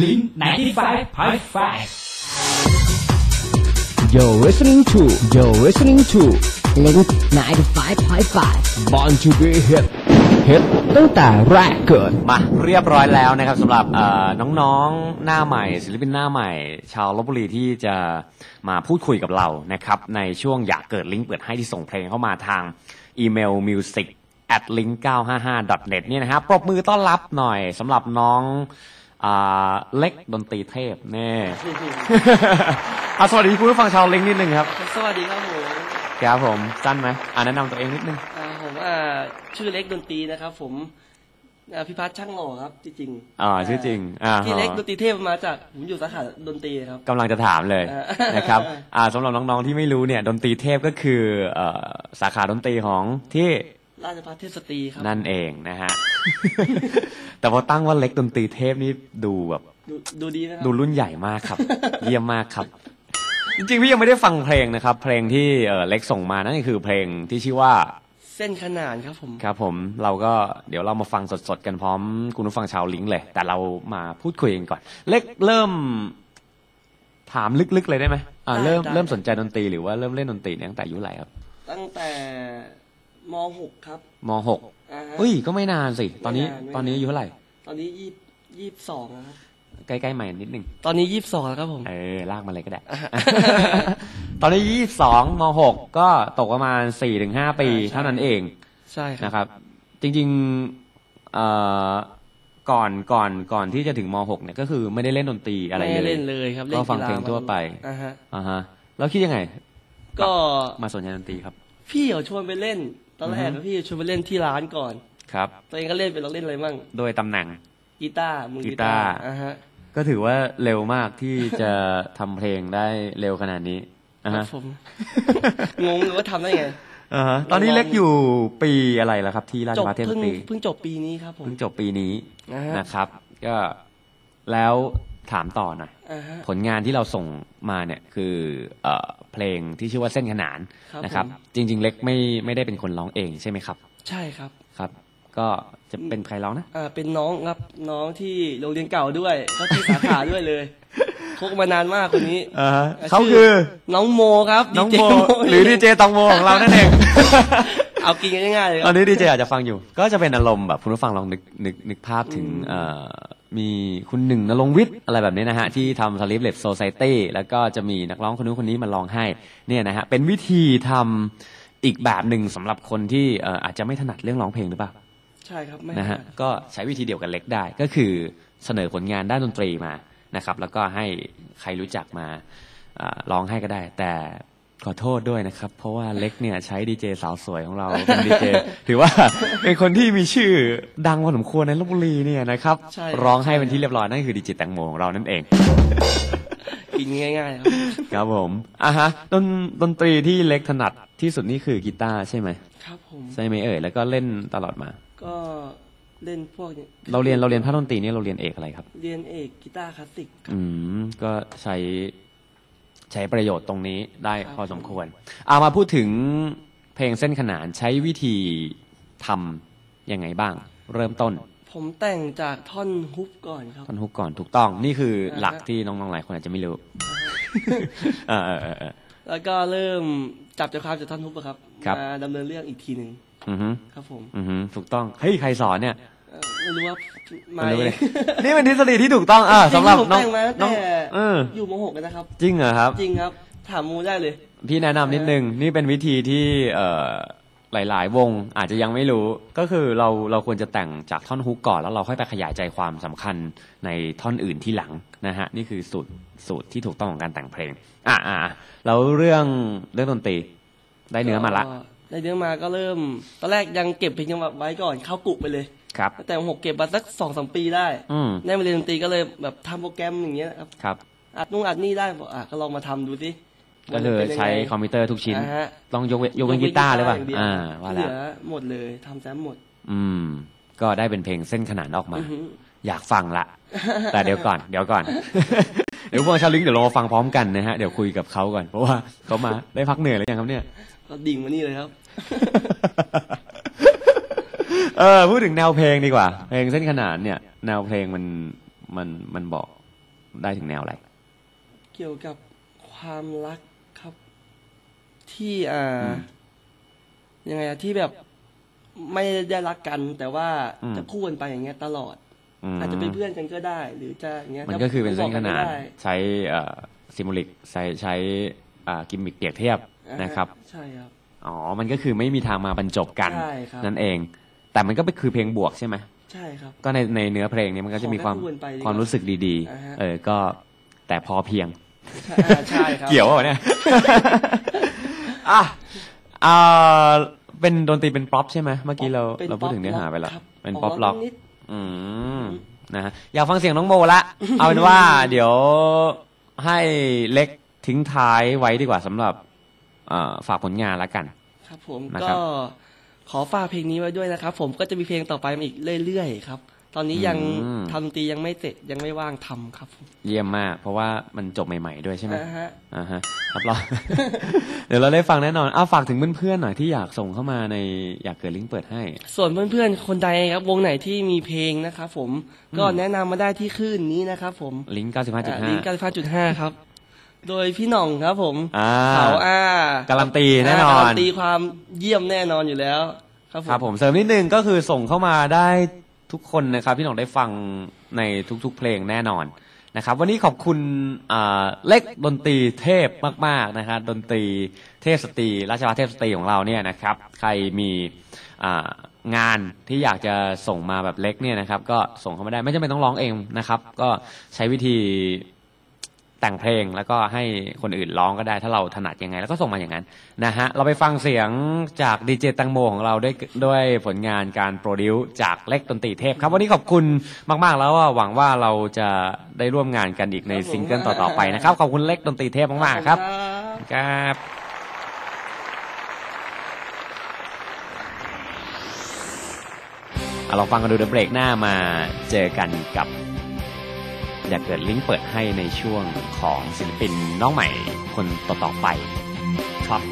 Link 95.5 You're listening to You're listening to Link 95.5 Born to be hip hip ตั้งแต่แรกเกิดมาเรียบร้อยแล้วนะครับสำหรับเอ่อน้องๆหน้าใหม่ ศิลปินหน้าใหม่ ชาวลบบุรีที่จะมาพูดคุยกับเรานะครับ ในช่วงอยากเกิดลิงก์เปิดให้ที่ส่งเพลงเข้ามาทางอีเมล music at link 955 net เนี่ยนะครับปรบมือต้อนรับหน่อยสำหรับน้องอ่า เล็กดนตรีเทพแน่เอาสวัสดีคุณผู้ฟังชาวลิงก์นิดนึงครับ สวัสดีครับผมครับผมสั้นไหมอ่าแนะนำตัวเองนิดนึงอ่าผมอ่าชื่อเล็กดนตรีนะครับ ผมอ่าพิพัฒน์ช่างหล่อครับจริงๆอ่าชื่อจริงอ่าที่เล็กดนตรีเทพมาจากผมอยู่สาขาดนตรีครับกำลังจะถามเลยอ่านะครับอ่าสำหรับน้องๆที่ไม่รู้เนี่ยดนตรีเทพก็คือเอ่อสาขาดนตรีของที่ราชภัฏเทพสตรีครับนั่นเองนะฮะ แต่พอตั้งว่าเล็กดนตรีเทพนี่ดูแบบดูดูดีนะครัดูรุ่นใหญ่มากครับ เยี่ยมมากครับ จริงๆพี่ยังไม่ได้ฟังเพลงนะครับ เพลงที่เอ่อเล็กส่งมานั่นก็คือเพลงที่ชื่อว่าเส้นขนานครับผม ครับผมเราก็เดี๋ยวเรามาฟังสดๆกันพร้อม คุณผู้ฟังชาวลิงก์เลย แต่เรามาพูดคุยกันก่อน เล็กเริ่มถามลึกๆเลยได้ไหมอ่าได้เริ่มได้ เริ่มสนใจดนตรีหรือว่าเริ่มเล่นดนตรีเนี่ยตั้งแต่อายุเท่าไหร่ครับ ตั้งแต่ ม .6 ครับมหกอ่าฮะ เฮ้ย ก็ไม่นานสิ ตอนนี้ ไม่นานไม่นาน ตอนนี้อายุเท่าไหร่ ตอนนี้ยี่ยี่สิบสองครับ ใกล้ๆใหม่นิดนึง ตอนนี้ยี่สิบสองแล้วครับผม เออ ลากมาเลยก็ได้อ่าฮะตอนนี้ยี่สองมหกก็ตกประมาณสี่ถึงห้าปีอ่าใช่เท่านั้นเอง ใช่ครับ นะครับจริงๆเอ่อก่อนก่อนก่อนที่จะถึงมหกเนี่ยก็คือไม่ได้เล่นดนตรีอะไรไม่เลยเล่นเลยครับก็ฟังกีฬาเพลงทั่วไป อ่าฮะ อ่าฮะแล้วคิดยังไง ก็มาสนใจดนตรีครับ พี่เขาชวนไปเล่น ตอนแรกอือฮึพี่ชวนไปเล่นที่ร้านก่อน ครับ ตัวเองก็เล่นไปลองเล่นอะไรมั่งโดยตำแหน่ง กีตาร์มือกีกีตาตาร์ร์ อ่าฮะก็ถือว่าเร็วมากที่จะทำเพลงได้เร็วขนาดนี้อ่าครัฮะบผม งงเลยว่าทำได้ไง อ่าฮะตอนนี้เล็กอยู่ปีอะไรแล้วครับ ที่ราชจบภัฏเทพสเพิ่งตรีเพิ่งจบปีนี้ครับผม เพิ่งจบปีนี้อ่าฮะ นะครับ ก็แล้ว ถามต่อหน่อยอ่าฮะผลงานที่เราส่งมาเนี่ยคือเอ่อเพลงที่ชื่อว่าเส้นขนานครับนะครับผมจริง ๆ เล็กไม่ไม่ได้เป็นคนร้องเองใช่ไหมครับ ใช่ครับครับ ก็จะเป็นใครร้องนะอ่าเป็นน้องครับน้องที่โรงเรียนเก่าด้วยเขาที่สาขาด้วยเลยคบมานานมากคนนี้อ่าฮะชื่เขาคือน้องโมครับน้อง DJ โมหรือดีเจตองโมของเรานั่นเองเอากินกันง่ายๆเลยคตอรันบนี้ดีเจอาจจะฟังอยู่ ก็จะเป็นอารมณ์แบบคุณผู้ฟังลองนึกนึกนึกภาพถึงเอ่อ มีคุณหนึ่งนรงค์วิทย์อะไรแบบนี้นะฮะ ที่ทำสลิปเล s โซ c i ตี้แล้วก็จะมีนักร้องคนนู้นคนนี้มาลองให้เนี่ยนะฮะ เป็นวิธีทำอีกแบบหนึ่งสำหรับคนที่เอ่ออาจจะไม่ถนัดเรื่องร้องเพลงหรือเปล่าใช่ครับไม่นะฮะถนัดก็ใช้วิธีเดียวกันเล็กได้ก็คือเสนอผลงานด้านดนตรีมานะครับ แล้วก็ให้ใครรู้จักมาอาร้องให้ก็ได้ แต่ ขอโทษด้วยนะครับ เพราะว่าเล็กเนี่ยใช้ดีเจสาวสวยของเราเป็นดีเจถือว่าเป็นคนที่มีชื่อดังพอสมควรในลบบุรีเนี่ยนะครับ ใช่ ร้องให้เป็นที่เรียบร้อยนั่นคือดีเจแตงโมของเรานั่นเอง กินง่ายๆครับ ครับผมอะฮะดนดนตรีที่เล็กถนัดที่สุดนี่คือกีตาร์ใช่ไหมครับผมใช่ไหมเอ่ยแล้วก็เล่นตลอดมา ก็เล่นพวกนี้เราเรียนเราเรียนภาคดนตรีนี่เราเรียนเอกอะไรครับ เรียนเอกกีตาร์คลาสสิกครับอืมก็ใช้ ใช้ประโยชน์ตรงนี้ได้ครับพอสมควร เอามาพูดถึงเพลงเส้นขนานใช้วิธีทำยังไงบ้าง เริ่มต้น ผมแต่งจากท่อนฮุบก่อนครับท่อนฮุกก่อนถูกต้องนี่คืออ่าฮะหลักที่น้องๆหลายคนอาจจะไม่รู้เออเออเออเออแล้วก็เริ่มจับใจความจากท่อนฮุบอะครับครับมาดำเนินเรื่องอีกทีหนึ่งอือฮึครับผมอือฮึถูกต้องเฮ้ยใครสอนเนี่ยเอ่อ ไม่รู้ว่าไม่ไม่รู้เลยนี่เป็นทฤษฎีที่ถูกต้องอ่าจริงสำหรับผมน้องแต่งมาตั้งน้องแต่เอออยู่มหกเลยนะครับ จริงเหรอครับ จริงครับ ถามมูได้เลย พี่แนะนำนิดนึง นี่เป็นวิธีที่เอ่อหลาย ๆ วงอาจจะยังไม่รู้ ก็คือเราเราควรจะแต่งจากท่อนฮุกก่อนแล้วเราค่อยไปขยายใจความสำคัญในท่อนอื่นที่หลังนะฮะนี่คือสูตรสูตรที่ถูกต้องของการแต่งเพลง อ่าอ่าแล้วเรื่องเรื่องดนตรีได้เนื้อมาละก็ได้เนื้อมาก็เริ่ม ตอนแรกยังเก็บเพลงจังหวะไว้ก่อนเข้ากุไปเลย ครับแต่หกเก็บมาสักสองสามปีได้อืมได้มาเรียนดนตรีก็เลยแบบทำโปรแกรมอย่างเงี้ยครับ ครับ อัดนู่นอัดนี่ได้บอกอะก็ลองมาทำดูสิก็คือมันเป็นยังไงใช้คอมพิวเตอร์ทุกชิ้น อ่าฮะต้องยกเว้นยกเว้นกีตาร์หรือเปล่าย่งดียวอ่า ว่าที่เหแล้วลือหมดเลยทำแซมหมดอืม ก็ได้เป็นเพลงเส้นขนานออกมา อือหือ อยากฟังละ แต่เดี๋ยวก่อน เดี๋ยวก่อน เดี๋ยวพวกชาวลิงก์เดี๋ยวเรามาฟังพร้อมกันนะฮะ เดี๋ยวคุยกับเขาก่อน เพราะว่าเขามาได้พักเหนื่อยแล้วยังครับเนี่ย ก็ดิ่งมานี่เลยครับ เออพูดถึงแนวเพลงดีกว่า เพลงเส้นขนานเนี่ย แนวเพลงมันมันมันบอกได้ถึงแนวอะไร เกี่ยวกับความรักครับที่อ่าอืมยังไงอะที่แบบไม่ได้รักกัน แต่ว่าอืม จะคู่กันไปอย่างเงี้ยตลอด มอาจจะเป็นเพื่อนกันก็ได้ หรือจะอย่างเงี้ยมันก็คือเป็นเส้นขนานบอกกัไม่ได้ ใช้ซิมูลิกใช้ใช้อ่ากิมมิคเปรียบเทียบอ่าฮนะครับใช่ครับ อ๋อ มันก็คือไม่มีทางมาบรรจบกัน ใช่ครับ นั่นเอง แต่มันก็เป็นคือเพลงบวกใช่ไหมใช่ครับ ก็ในในเนื้อเพลงนี้มันก็จะมีความขอให้คู่กันไปดีกว่าความรู้สึกดีอ่าฮะ ๆ เออก็แต่พอเพียงใช่อ่าใช่ครับ เกี่ยวเปล่าวะเนี่ย อะอ่าเป็นดนตรีเป็นป๊อปใช่ไหมเมื่อกี้เราป็นเราพูดถึงเนื้อหาไปแล้ว ครับเป็นป๊อปล็อก นิด อืมนะฮะอยากฟังเสียงน้องโมละ เอาเป็นว่า เดี๋ยวให้เล็กทิ้งท้ายไว้ดีกว่าสำหรับเอ่อฝากผลงานละกัน ครับผมนะครับก็ ขอฝากเพลงนี้ไว้ด้วยนะครับ ผมก็จะมีเพลงต่อไปมาอีกเรื่อยๆครับ ตอนนี้ยังอืม ทำดนตรียังไม่เสร็จยังไม่ว่างทำครับผมเยี่ยมมาก เพราะว่ามันจบใหม่ ๆ ด้วยใช่ไหมอ่าฮะ อ่าฮะรับรอง เดี๋ยวเราได้ฟังแน่นอนอ้าวฝากถึงเพื่อนๆหน่อยที่อยากส่งเข้ามาในอยากเกิดลิงก์เปิดให้ ส่วนเพื่อนๆ คนใดครับวงไหนที่มีเพลงนะครับผมก็อืมแนะนำมาได้ที่คลื่นนี้นะครับผมลิงก์อ่าลิงก์95.5การฟ้าจุดห้าครับ โดยพี่หน่องครับผมอ่าเขาอ่าการันตีแน่นอน การันตีความเยี่ยมแน่นอนอยู่แล้ว ครับผมครับผมเสริมนิดนึงก็คือส่งเข้ามาได้ทุกคนนะครับที่หน้องได้ฟังในทุกๆเพลงแน่นอนนะครับ วันนี้ขอบคุณอ่าเล็กดนตรีเทพมาก ๆนะครับดนตรีเทพสตรีราชวัฒเทพสตรีของเราเนี่ยนะครับ ใครมีอ่างานที่อยากจะส่งมาแบบเล็กเนี่ยนะครับ ก็ส่งเข้ามาได้ไม่จำเป็นต้องร้องเองนะครับ ก็ใช้วิธี แต่งเพลงแล้วก็ให้คนอื่นร้องก็ได้ถ้าเราถนัดยังไง แล้วก็ส่งมาอย่างนั้นนะฮะเราไปฟังเสียงจากดีเจตังโมของเราด้วยด้วยผลงานการโปรดิวซ์จากเล็กดนตรีเทพครับ วันนี้ขอบคุณมาก ๆ แล้วว่าหวังว่าเราจะได้ร่วมงานกันอีกในซิงเกิลต่อ ๆ ไปนะครับ ขอบคุณเล็กดนตรีเทพมาก ๆ ครับครับเอาเราฟังกันดูเดี๋ยวเบรกหน้ามาเจอกันกับ จะเกิดลิงก์เปิดให้ในช่วงของศิลปินน้องใหม่คนต่อๆไปครับ